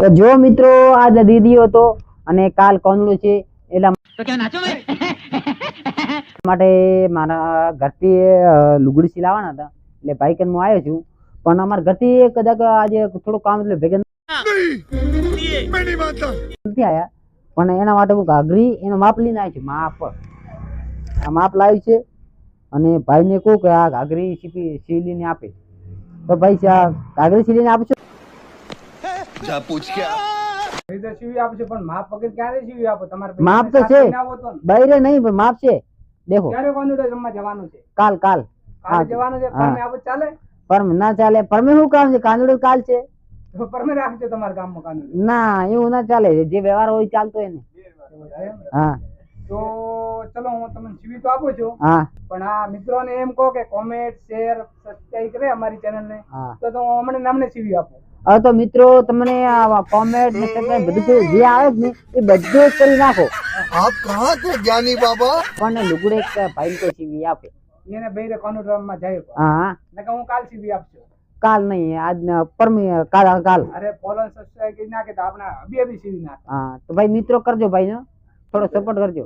તો જો મિત્રો આજે દીદી હતો અને કાલ કોનલું છે એટલા માટે મારા ઘરથી લુગડી સિલાવાના હતા. એટલે ભાઈ કન હું આવ્યો છું. પણ અમારા ઘરથી કદાચ આજે થોડું કામ એટલે ભેગા નથી આવ્યા પણ એના માટે હું ઘાઘરી એનો માપ લઈને આવ્યો છું માપ. આ માપ લાવ્યું છે અને ભાઈને કહું કે આ ઘાઘરી સીપી સીલીને આપે. તો ભાઈ આ ઘાઘરી સીલીને આપશો જા પૂછ કે. માપ વગર ક્યારે સીવી આપો? તમારે પૈસા તો છે. ના ને. બૈરે નહીં પણ માપ છે. દેખો. ક્યારે કોન્યુડો રમવા જવાનું છે? કાલ કાલ. જવાનું છે પરમે પરમ ના ચાલે. પરમે શું કામ છે? કાનુડો કાલ છે. પરમે રાખજો તમારા ગામમાં કાનુડો. ના એવું ના ચાલે. જે વ્યવહાર હોય ચાલતો હોય ને. હા. તો ચલો હું તમને સીવી તો આપું છું. હા. પણ આ મિત્રોને એમ કહો કે કોમેન્ટ શેર સબસ્ક્રાઇબ કરે અમારી ચેનલ ને. તો તો હું હમણાં નામને સીવી આપું. હવે તો મિત્રો તમને કોમેન્ટ બધું જે આવે ને એ બધું કરી નાખો. આપ કહા છે જ્ઞાની બાબા? પણ લુગડે એક ભાઈ તો સીવી આપે. એને ભાઈ કોનોડ્રામમાં જાય હા. કે હું કાલ સીવી આપશું. કાલ નહીં આજ પરમી કાલ કાલ. અરે ફોલોન સબસ્ક્રાઇબ કરી નાખે તો આપણે અભી અભી સીવી નાખે. હા તો ભાઈ મિત્રો કરજો ભાઈ નો થોડો સપોર્ટ કરજો.